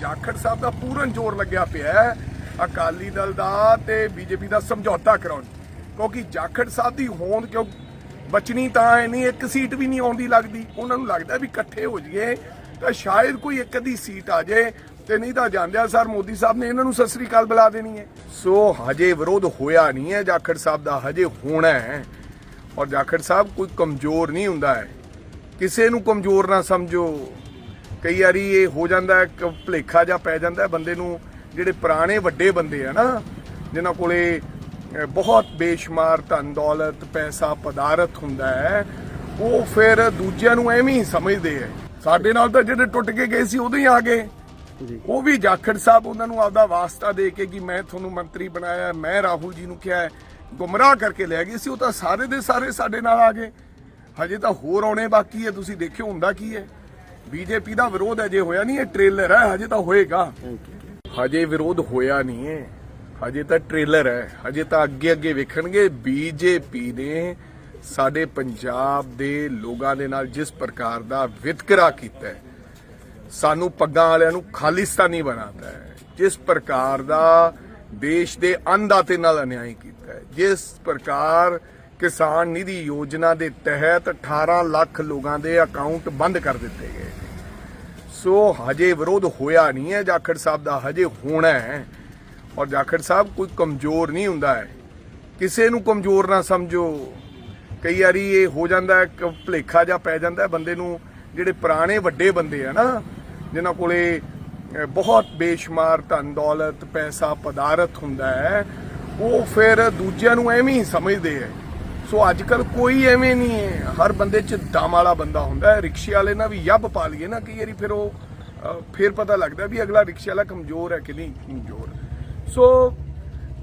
ਜਾਖੜ ਸਾਹਿਬ ਦਾ ਪੂਰਨ ਜ਼ੋਰ ਲੱਗਿਆ ਪਿਆ ਹੈ। ਅਕਾਲੀ ਦਲ ਦਾ ਤੇ ਬੀਜੇਪੀ ਦਾ ਸਮਝੌਤਾ ਕਰਾਉਣ। ਕਿਉਂਕਿ ਜਾਖੜ ਸਾਹਿਬ ਦੀ ਹੋਂਦ ਕਿਉਂ ਬਚਣੀ ਤਾਂ ਹੈ ਨਹੀਂ ਇੱਕ ਸੀਟ ਵੀ ਨਹੀਂ ਆਉਂਦੀ ਲੱਗਦੀ। ਉਹਨਾਂ ਨੂੰ ਲੱਗਦਾ ਵੀ ਇਕੱਠੇ ਹੋ ਜਾਈਏ ਤਾਂ ਸ਼ਾਇਦ ਕੋਈ ਇੱਕ ਅੱਧੀ ਸੀਟ ਆ ਜਾਏ ਤੇ ਨਹੀਂ ਤਾਂ ਜਾਂਦਿਆ ਸਰ ਮੋਦੀ ਸਾਹਿਬ ਨੇ ਇਹਨਾਂ ਨੂੰ ਸਤਿ ਸ੍ਰੀ ਅਕਾਲ ਬੁਲਾ ਦੇਣੀ ਹੈ। ਸੋ ਹਜੇ ਵਿਰੋਧ ਹੋਇਆ ਨਹੀਂ ਹੈ। ਜਾਖੜ ਸਾਹਿਬ ਦਾ ਹਜੇ ਹੋਣਾ ਹੈ ਔਰ ਜਾਖੜ ਸਾਹਿਬ ਕੋਈ ਕਮਜ਼ੋਰ ਨਹੀਂ ਹੁੰਦਾ ਹੈ। ਕਿਸੇ ਨੂੰ ਕਮਜ਼ੋਰ ਨਾ ਸਮਝੋ। ਕਈ ਵਾਰੀ ਇਹ ਹੋ ਜਾਂਦਾ ਭੁਲੇਖਾ ਜਾਂ ਪੈ ਜਾਂਦਾ ਬੰਦੇ ਨੂੰ ਜਿਹੜੇ ਪੁਰਾਣੇ ਵੱਡੇ ਬੰਦੇ ਆ ਨਾ ਜਿਨ੍ਹਾਂ ਕੋਲੇ ਬਹੁਤ ਬੇਸ਼ੁਮਾਰ ਧਨ ਦੌਲਤ ਪੈਸਾ ਪਦਾਰਥ ਹੁੰਦਾ ਹੈ ਉਹ ਫਿਰ ਦੂਜਿਆਂ ਨੂੰ ਐਵੇਂ ਹੀ ਸਮਝਦੇ ਆ ਸਾਡੇ ਨਾਲ ਤਾਂ ਜਿਹੜੇ ਟੁੱਟ ਕੇ ਗਏ ਸੀ ਉਦੋਂ ਹੀ ਆ ਗਏ। ਉਹ ਵੀ ਜਾਖੜ ਸਾਹਿਬ ਉਹਨਾਂ ਨੂੰ ਆਪਦਾ ਵਾਸਤਾ ਦੇ ਕੇ ਕਿ ਮੈਂ ਤੁਹਾਨੂੰ ਮੰਤਰੀ ਬਣਾਇਆ ਮੈਂ ਰਾਹੁਲ ਜੀ ਨੂੰ ਕਿਹਾ ਗੁੰਮਰਾਹ ਕਰਕੇ ਲੈ ਗਏ ਸੀ ਉਹ ਤਾਂ ਸਾਰੇ ਦੇ ਸਾਰੇ ਸਾਡੇ ਨਾਲ ਆ ਗਏ। ਹਜੇ ਤਾਂ ਹੋਰ ਆਉਣੇ ਬਾਕੀ ਹੈ ਤੁਸੀਂ ਦੇਖਿਓ ਹੁੰਦਾ ਕੀ ਹੈ। ਬੀਜੇਪੀ ਦਾ ਵਿਰੋਧ ਅਜੇ ਹੋਇਆ ਨਹੀਂ, ਇਹ ਟ੍ਰੇਲਰ ਹੈ, ਹਜੇ ਤਾਂ ਹੋਏਗਾ। ਹਜੇ ਵਿਰੋਧ ਹੋਇਆ ਨਹੀਂ ਹੈ, ਹਜੇ ਤਾਂ ਟ੍ਰੇਲਰ ਹੈ, ਹਜੇ ਤਾਂ ਅੱਗੇ ਅੱਗੇ ਵੇਖਣਗੇ। ਬੀਜੇਪੀ ਨੇ ਸਾਡੇ ਪੰਜਾਬ ਦੇ ਲੋਕਾਂ ਦੇ ਨਾਲ ਜਿਸ ਪ੍ਰਕਾਰ ਦਾ ਵਿਤਕਰਾ ਕੀਤਾ ਹੈ, ਸਾਨੂੰ ਪੱਗਾਂ ਵਾਲਿਆਂ ਨੂੰ ਖਾਲਿਸਤਾਨੀ ਬਣਾਤਾ ਹੈ, ਜਿਸ ਪ੍ਰਕਾਰ ਦਾ ਦੇਸ਼ ਦੇ ਅੰਨਦਾਤੇ ਨਾਲ ਅਨਿਆਏ ਕੀਤਾ ਹੈ, ਜਿਸ ਪ੍ਰਕਾਰ ਕਿਸਾਨ ਨਿਧੀ ਯੋਜਨਾ ਦੇ ਤਹਿਤ 18 ਲੱਖ ਲੋਕਾਂ ਦੇ ਅਕਾਊਂਟ ਬੰਦ ਕਰ ਦਿੱਤੇ ਗਏ ਸੋ ਹਜੇ ਵਿਰੋਧ ਹੋਇਆ ਨਹੀਂ ਹੈ, ਜਾਖੜ ਸਾਹਿਬ ਦਾ ਹਜੇ ਹੋਣਾ ਹੈ। ਔਰ ਜਾਖੜ ਸਾਹਿਬ, ਕੋਈ ਕਮਜ਼ੋਰ ਨਹੀਂ ਹੁੰਦਾ ਹੈ। ਕਿਸੇ ਨੂੰ ਕਮਜ਼ੋਰ ਨਾ ਸਮਝੋ। ਕਈ ਵਾਰੀ ਇਹ ਹੋ ਜਾਂਦਾ ਹੈ ਕਿ ਭੁਲੇਖਾ ਜਾਂ ਪੈ ਜਾਂਦਾ ਬੰਦੇ ਨੂੰ ਜਿਹੜੇ ਪੁਰਾਣੇ ਵੱਡੇ ਬੰਦੇ ਆ ਨਾ, ਜਿਨ੍ਹਾਂ ਕੋਲੇ ਬਹੁਤ ਬੇਸ਼ੁਮਾਰ ਧਨ ਦੌਲਤ, ਪੈਸਾ ਪਦਾਰਥ ਹੁੰਦਾ ਹੈ, ਉਹ ਫਿਰ ਦੂਜਿਆਂ ਨੂੰ ਐਵੇਂ ਹੀ ਸਮਝਦੇ ਆ ਸੋ ਅੱਜ ਕੱਲ ਕੋਈ ਐਵੇਂ ਨਹੀਂ ਹੈ। ਹਰ ਬੰਦੇ ਚ ਦਮ ਵਾਲਾ ਬੰਦਾ ਹੁੰਦਾ ਹੈ। ਰਿਕਸ਼ੇ ਵਾਲੇ ਨਾਲ ਵੀ ਯੱਬ ਪਾ ਲਈਏ ਨਾ, ਕਈ ਵਾਰੀ ਫਿਰ ਉਹ ਫਿਰ ਪਤਾ ਲੱਗਦਾ ਵੀ ਅਗਲਾ ਰਿਕਸ਼ੇ ਵਾਲਾ ਕਮਜ਼ੋਰ ਹੈ ਕਿ ਨਹੀਂ? ਕਮਜ਼ੋਰ। ਸੋ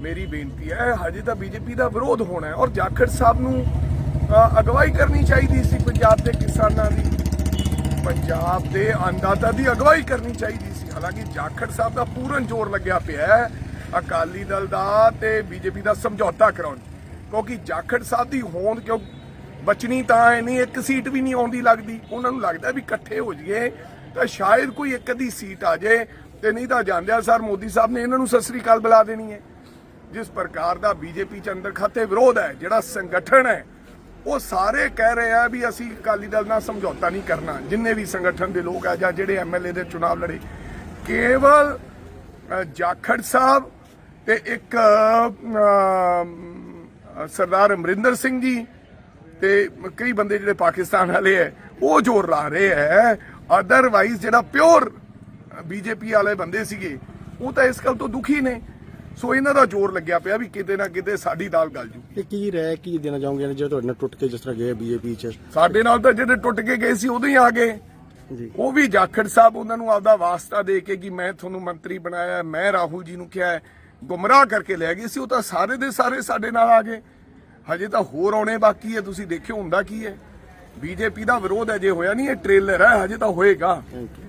ਮੇਰੀ ਬੇਨਤੀ ਹੈ, ਹਜੇ ਤਾਂ ਬੀਜੇਪੀ ਦਾ ਵਿਰੋਧ ਹੋਣਾ ਹੈ ਔਰ ਜਾਖੜ ਸਾਹਿਬ ਨੂੰ ਅਗਵਾਈ ਕਰਨੀ ਚਾਹੀਦੀ ਸੀ ਪੰਜਾਬ ਦੇ ਕਿਸਾਨਾਂ ਦੀ। ਪੰਜਾਬ ਦੇ ਅੰਦਾਤਾ ਦੀ ਅਗਵਾਈ ਕਰਨੀ ਚਾਹੀਦੀ ਸੀ। ਹਾਲਾਂਕਿ ਜਾਖੜ ਸਾਹਿਬ ਦਾ ਪੂਰਨ ਜ਼ੋਰ ਲੱਗਿਆ ਪਿਆ ਹੈ। ਅਕਾਲੀ ਦਲ ਦਾ ਤੇ ਬੀਜੇਪੀ ਦਾ ਸਮਝੌਤਾ ਕਰਾਉਣ ਕਿਉਂਕਿ ਜਾਖੜ ਸਾਹਿਬ ਦੀ ਹੋਂਦ ਕਿਉਂ ਬਚਣੀ ਤਾਂ ਹੈ ਨਹੀਂ, ਇੱਕ ਸੀਟ ਵੀ ਨਹੀਂ ਆਉਂਦੀ ਲੱਗਦੀ। ਉਹਨਾਂ ਨੂੰ ਲੱਗਦਾ ਵੀ ਇਕੱਠੇ ਹੋ ਜਾਈਏ ਤਾਂ ਸ਼ਾਇਦ ਕੋਈ ਇੱਕ ਅੱਧੀ ਸੀਟ ਆ ਜਾਏ ਤੇ ਨਹੀਂ ਤਾਂ ਜਾਂਦਿਆ ਸਰ ਮੋਦੀ ਸਾਹਿਬ ਨੇ ਇਹਨਾਂ ਨੂੰ ਸਤਿ ਸ੍ਰੀ ਅਕਾਲ ਬੁਲਾ ਦੇਣੀ ਹੈ। ਜਿਸ ਪ੍ਰਕਾਰ ਦਾ ਬੀਜੇਪੀ ਚ ਅੰਦਰ ਖਾਤੇ ਵਿਰੋਧ ਹੈ, ਜਿਹੜਾ ਸੰਗਠਨ ਹੈ, ਉਹ ਸਾਰੇ ਕਹਿ ਰਹੇ ਆ ਵੀ ਅਸੀਂ ਅਕਾਲੀ ਦਲ ਨਾਲ ਸਮਝੌਤਾ ਨਹੀਂ ਕਰਨਾ। ਜਿੰਨੇ ਵੀ ਸੰਗਠਨ ਦੇ ਲੋਕ ਆ ਜਾਂ ਜਿਹੜੇ ਐਮਐਲਏ ਦੇ ਚੁਣਾਵ ਲੜੇ, ਕੇਵਲ ਜਾਖੜ ਸਾਹਿਬ ਤੇ ਇੱਕ ਸਰਦਾਰ ਅਮਰਿੰਦਰ ਸਿੰਘ ਜੀ ਤੇ ਕਈ ਬੰਦੇ ਜਿਹੜੇ ਪਾਕਿਸਤਾਨ ਵਾਲੇ ਐ ਉਹ ਜ਼ੋਰ ਲਾ ਰਹੇ ਐ। ਅਦਰਵਾਈਜ਼ ਜਿਹੜਾ ਪਿਓਰ ਬੀਜੇਪੀ ਵਾਲੇ ਬੰਦੇ ਸੀਗੇ ਉਹ ਤਾਂ ਇਸ ਗੱਲ ਤੋਂ ਦੁਖੀ ਨੇ। ਸੋ ਇਹਨਾਂ ਦਾ ਜ਼ੋਰ ਲੱਗਿਆ ਪਿਆ ਵੀ ਕਿਤੇ ਨਾ ਕਿਤੇ ਸਾਡੀ ਦਾਲ ਗਲ ਜੂ ਤੇ ਕੀ ਰਹਿ ਕੀ ਦੇਣਾ ਚਾਹੋਗੇ ਜੇ ਤੁਹਾਡੇ ਨਾਲ ਟੁੱਟ ਕੇ ਜਿਸ ਤਰ੍ਹਾਂ ਗਏ ਬੀਜੇਪੀ ਚ? ਸਾਡੇ ਨਾਲ ਤਾਂ ਜਿਹੜੇ ਟੁੱਟ ਕੇ ਗਏ ਸੀ ਉਦੋਂ ਹੀ ਆ ਗਏ। ਉਹ ਵੀ ਜਾਖੜ ਸਾਹਿਬ ਉਹਨਾਂ ਨੂੰ ਆਪਦਾ ਵਾਸਤਾ ਦੇ ਕੇ ਕਿ ਮੈਂ ਤੁਹਾਨੂੰ ਮੰਤਰੀ ਬਣਾਇਆ ਮੈਂ ਰਾਹੁਲ ਜੀ ਨੂੰ ਕਿਹਾ ਗੁੰਮਰਾਹ ਕਰਕੇ ਲੈ ਗਏ ਸੀ, ਉਹ ਤਾਂ ਸਾਰੇ ਦੇ ਸਾਰੇ ਸਾਡੇ ਨਾਲ ਆ ਗਏ। ਹਜੇ ਤਾਂ ਹੋਰ ਆਉਣੇ ਬਾਕੀ ਹੈ, ਤੁਸੀਂ ਦੇਖਿਓ ਹੁੰਦਾ ਕੀ ਹੈ। ਬੀਜੇਪੀ ਦਾ ਵਿਰੋਧ ਅਜੇ ਹੋਇਆ ਨਹੀਂ, ਇਹ ਟ੍ਰੇਲਰ ਹੈ, ਹਜੇ ਤਾਂ ਹੋਏਗਾ।